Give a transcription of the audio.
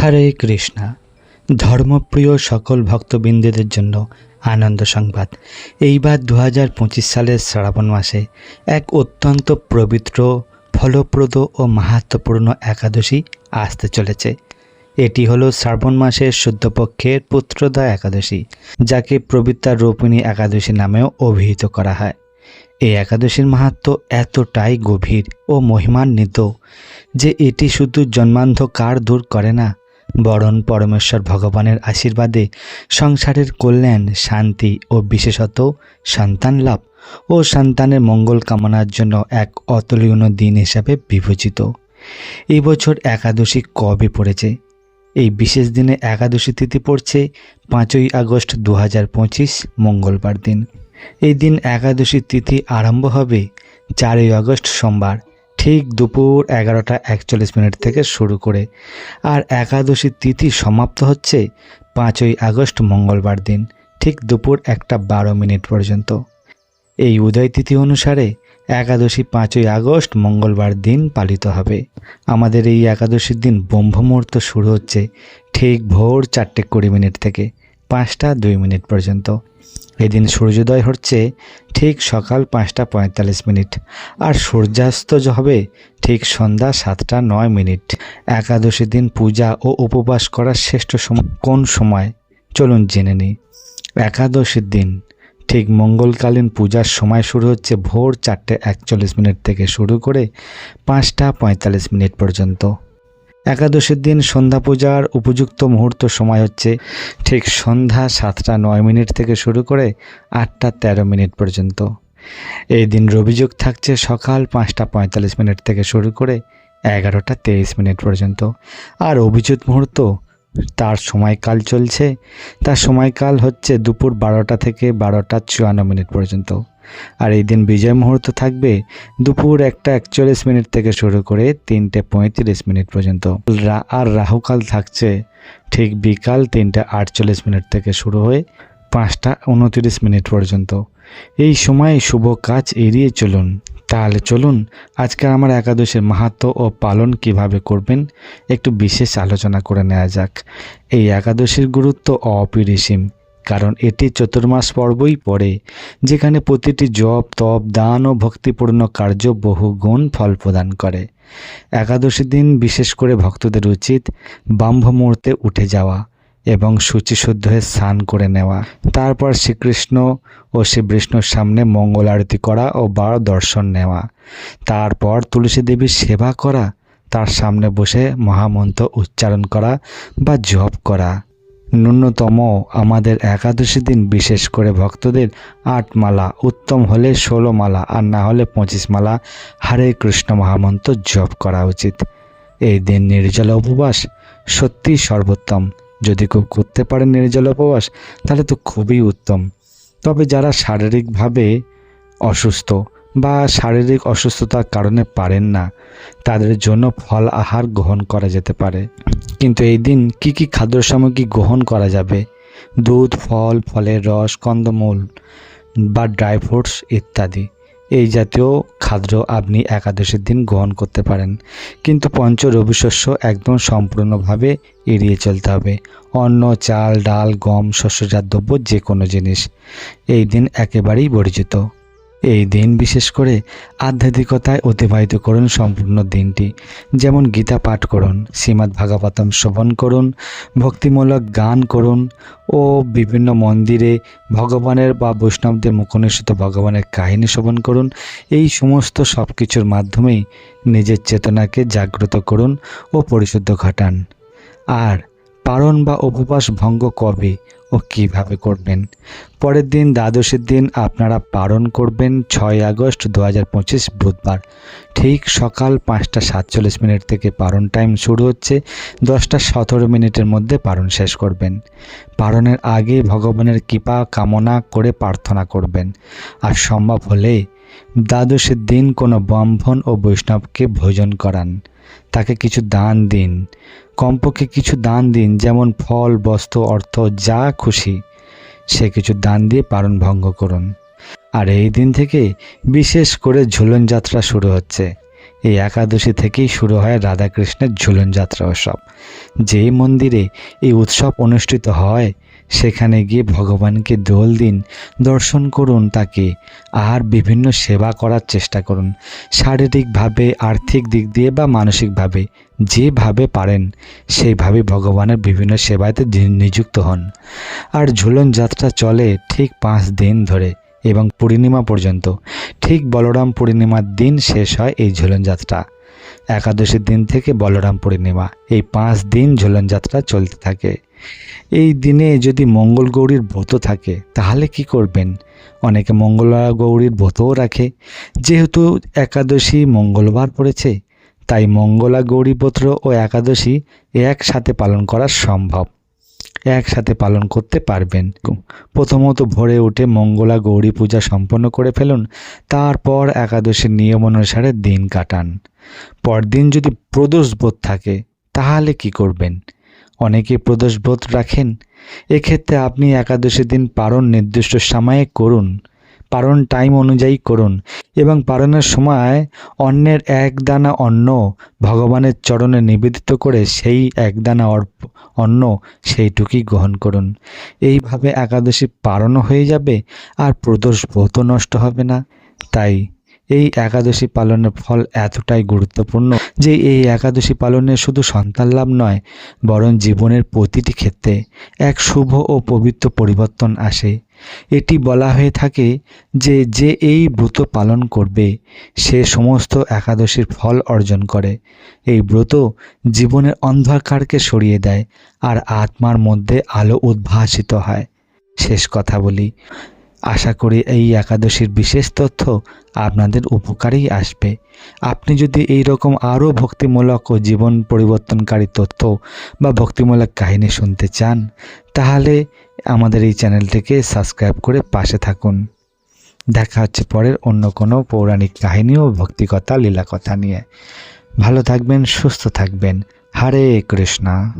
হরে কৃষ্ণা। ধর্মপ্রিয় সকল ভক্তবৃন্দদের জন্য আনন্দ সংবাদ। এইবার দু হাজার পঁচিশ সালের শ্রাবণ মাসে এক অত্যন্ত পবিত্র, ফলপ্রদ ও মাহাত্মপূর্ণ একাদশী আসতে চলেছে। এটি হলো শ্রাবণ মাসের শুদ্ধপক্ষের পুত্রদা একাদশী, যাকে পবিত্রা রূপিণী একাদশী নামেও অভিহিত করা হয়। এই একাদশীর মাহাত্ম এতটাই গভীর ও মহিমান্বিত যে এটি শুধু জন্মান্ধকার দূর করে না বরং পরমেশ্বর ভগবানের আশীর্বাদে সংসারের কল্যাণ, শান্তি ও বিশেষত সন্তান লাভ ও সন্তানের মঙ্গল কামনার জন্য এক অতুলনীয় দিন হিসাবে বিবেচিত এই বছর একাদশী কবে পড়েছে? এই বিশেষ দিনে একাদশী তিথি পড়ছে পাঁচই আগস্ট দু হাজার পঁচিশ, মঙ্গলবার দিন। এই দিন একাদশী তিথি আরম্ভ হবে চারই আগস্ট সোমবার। ঠিক দুপুর এগারোটা একচল্লিশ মিনিট থেকে শুরু করে। আর একাদশী তিথি সমাপ্ত হচ্ছে পাঁচই আগস্ট মঙ্গলবার দিন, ঠিক দুপুর একটা বারো মিনিট পর্যন্ত। এই উদয় তিথি অনুসারে একাদশী পাঁচই আগস্ট মঙ্গলবার দিন পালিত হবে। আমাদের এই একাদশীর দিন ব্রহ্মমুহূর্ত শুরু হচ্ছে ঠিক ভোর চারটে কুড়ি মিনিট থেকে পাঁচটা দুই মিনিট পর্যন্ত। এদিন সূর্যোদয় হচ্ছে ঠিক সকাল পাঁচটা পঁয়তাল্লিশ মিনিট, আর সূর্যাস্ত হবে ঠিক সন্ধ্যা সাতটা নয় মিনিট। একাদশী দিন পূজা ও উপবাস করার শ্রেষ্ঠ সময় কোন সময়? চলুন জেনে নিই। একাদশীর দিন, ঠিক মঙ্গলকালীন পূজার সময় শুরু হচ্ছে ভোর চারটে একচল্লিশ মিনিট থেকে শুরু করে পাঁচটা পঁয়তাল্লিশ মিনিট পর্যন্ত। একাদশীর দিন সন্ধ্যা পূজার উপযুক্ত মুহূর্ত সময় হচ্ছে ঠিক সন্ধ্যা সাতটা নয় মিনিট থেকে শুরু করে আটটা তেরো মিনিট পর্যন্ত। এই দিন রবিযোগ থাকছে সকাল পাঁচটা পঁয়তাল্লিশ মিনিট থেকে শুরু করে এগারোটা তেইশ মিনিট পর্যন্ত। আর অভিজিৎ মুহূর্ত, তার সময়কাল চলছে। তার সময়কাল হচ্ছে দুপুর বারোটা থেকে বারোটা চুয়ান্ন মিনিট পর্যন্ত। আর এই দিন বিজয় মুহূর্ত থাকবে দুপুর একটা একচল্লিশ মিনিট থেকে শুরু করে তিনটে পঁয়ত্রিশ মিনিট পর্যন্ত। আর রাহুকাল থাকছে ঠিক বিকাল তিনটে আটচল্লিশ মিনিট থেকে শুরু হয়ে পাঁচটা উনতিরিশ মিনিট পর্যন্ত। এই সময় শুভ কাজ এড়িয়ে চলুন। তাহলে চলুন আজকে আমার একাদশীর মাহাত্ম ও পালন কীভাবে করবেন একটু বিশেষ আলোচনা করে নেওয়া যাক। এই একাদশীর গুরুত্ব অপরিসীম। কারণ এটি চতুর্মাস পর্বই পড়ে, যেখানে প্রতিটি জপ, তপ, দান ও ভক্তিপূর্ণ কার্য বহু গুণ ফল প্রদান করে। একাদশী দিন বিশেষ করে ভক্তদের উচিত ব্রাহ্ম মুহূর্তে উঠে যাওয়া এবং শুচিশুদ্ধ হয়ে স্নান করে নেওয়া। তারপর শ্রীকৃষ্ণ ও শ্রী বিষ্ণুর সামনে মঙ্গল আরতি করা ও বার দর্শন নেওয়া। তারপর তুলসী দেবীর সেবা করা, তার সামনে বসে মহামন্ত্র উচ্চারণ করা বা জপ করা। ন্যূনতম আমাদের একাদশী দিন বিশেষ করে ভক্তদের আট মালা, উত্তম হলে ষোলো মালা আর না হলে পঁচিশ মালা হরে কৃষ্ণ মহামন্ত্র জপ করা উচিত। এই দিন নির্জলা উপবাস সত্যিই সর্বোত্তম। যদি কেউ করতে পারে নির্জলা উপবাস, তাহলে তো খুবই উত্তম। তবে যারা শারীরিকভাবে অসুস্থ বা শারীরিক অসুস্থতার কারণে পারেন না, তাদের জন্য ফল আহার গ্রহণ করা যেতে পারে। কিন্তু এই দিন কি কি খাদ্য সামগ্রী গ্রহণ করা যাবে? দুধ, ফল, ফলের রস, কন্দমূল বা ড্রাই ফ্রুটস ইত্যাদি। এই জাতীয় খাদ্য আপনি একাদশীর দিন গ্রহণ করতে পারেন। কিন্তু পঞ্চ রবি শস্য একদম সম্পূর্ণভাবে এড়িয়ে চলতে হবে। অন্ন, চাল, ডাল, গম, শস্যজাত দ্রব্য যে কোনো জিনিস। এই দিন একেবারেই বর্জিত। এই দিন বিশেষ করে আধ্যাত্মিকতায় অতিবাহিত করুন সম্পূর্ণ দিনটি। যেমন গীতা পাঠ করুন, শ্রীমদ্ ভাগবতম শ্রবণ করুন, ভক্তিমূলক গান করুন ও বিভিন্ন মন্দিরে ভগবানের বা বৈষ্ণবদের মুখনিষ্ঠিত ভগবানের কাহিনী শ্রবণ করুন। এই সমস্ত সব কিছুর মাধ্যমেই নিজের চেতনাকে জাগ্রত করুন ও পরিশুদ্ধ ঘটান। আর পারণ বা উপবাস ভঙ্গ কবে ও কীভাবে করবেন? পরের দিন দ্বাদশীর দিন আপনারা পালন করবেন ছয় আগস্ট দু হাজার পঁচিশ বুধবার। ঠিক সকাল পাঁচটা সাতচল্লিশ মিনিট থেকে পারণ টাইম শুরু হচ্ছে, দশটা সতেরো মিনিটের মধ্যে পারণ শেষ করবেন। পারণের আগে ভগবানের কৃপা কামনা করে প্রার্থনা করবেন। আর সম্ভব হলে দ্বাদশীর দিন কোনো ব্রাহ্মণ ও বৈষ্ণবকে ভোজন করান। তাকে কিছু দান দিন। কমপক্ষে কিছু দান দিন, যেমন ফল বস্ত্র অর্থ, যা খুশি, সে কিছু দান দিয়ে পালন ভঙ্গ করুন। আর এই দিন থেকে বিশেষ করে ঝুলন যাত্রা শুরু হচ্ছে। এই একাদশী থেকেই শুরু হয় রাধাকৃষ্ণের ঝুলন যাত্রা উৎসব। যেই মন্দিরে এই উৎসব অনুষ্ঠিত হয় সেখানে গিয়ে ভগবানকে দোল দিন, দর্শন করুন তাকে, আর বিভিন্ন সেবা করার চেষ্টা করুন। শারীরিকভাবে, আর্থিক দিক দিয়ে বা মানসিকভাবে যেভাবে পারেন, সেইভাবে ভগবানের বিভিন্ন সেবাতে নিযুক্ত হন। আর ঝুলন যাত্রা চলে ঠিক পাঁচ দিন ধরে এবং পূর্ণিমা পর্যন্ত। ঠিক বলরাম পূর্ণিমার দিন শেষ হয় এই ঝুলন যাত্রা। একাদশীর দিন থেকে বলরাম পূর্ণিমা, এই পাঁচ দিন ঝুলন যাত্রা চলতে থাকে। এই দিনে যদি মঙ্গল গৌরীর ব্রত থাকে, তাহলে কি করবেন? অনেকে মঙ্গলা গৌরীর ব্রতও রাখে। যেহেতু একাদশী মঙ্গলবার পড়েছে, তাই মঙ্গলা গৌরী ব্রত ও একাদশী একসাথে পালন করা সম্ভব। একসাথে পালন করতে পারবেন। প্রথমত ভোরে উঠে মঙ্গলা গৌরী পূজা সম্পন্ন করে ফেলুন, তারপর একাদশীর নিয়ম অনুসারে দিন কাটান। পরদিন যদি প্রদোষ বোধ থাকে, তাহলে কি করবেন? অনেকে প্রদোষবোধ রাখেন। এক্ষেত্রে আপনি একাদশী দিন পারণ নির্দিষ্ট সময়ে করুন। পারণ টাইম অনুযায়ী করুন এবং পারণের সময় অন্যের এক দানা অন্ন ভগবানের চরণে নিবেদিত করে সেই এক দানা অর্প, অন্ন সেইটুকুই গ্রহণ করুন। এইভাবে একাদশী পারণও হয়ে যাবে আর প্রদোষ ব্রত নষ্ট হবে না। তাই এই একাদশী পালনের ফল এতটাই গুরুত্বপূর্ণ যে এই একাদশী পালনে শুধু সন্তান লাভ নয়, বরং জীবনের প্রতিটি ক্ষেত্রে এক শুভ ও পবিত্র পরিবর্তন আসে। এটি বলা হয়ে থাকে যে যে এই ব্রত পালন করবে, সে সমস্ত একাদশীর ফল অর্জন করে। এই ব্রত জীবনের অন্ধকারকে সরিয়ে দেয় আর আত্মার মধ্যে আলো উদ্ভাসিত হয়। শেষ কথা বলি। আশা করি এই একাদশীর বিশেষ তথ্য আপনাদের উপকারেই আসবে। আপনি যদি এই রকম আরও ভক্তিমূলক ও জীবন পরিবর্তনকারী তথ্য বা ভক্তিমূলক কাহিনী শুনতে চান, তাহলে আমাদের এই চ্যানেলটিকে সাবস্ক্রাইব করে পাশে থাকুন। দেখা হচ্ছে পরের অন্য কোনো পৌরাণিক কাহিনী ও ভক্তিকথা, লীলাকথা নিয়ে। ভালো থাকবেন, সুস্থ থাকবেন। হরে কৃষ্ণা।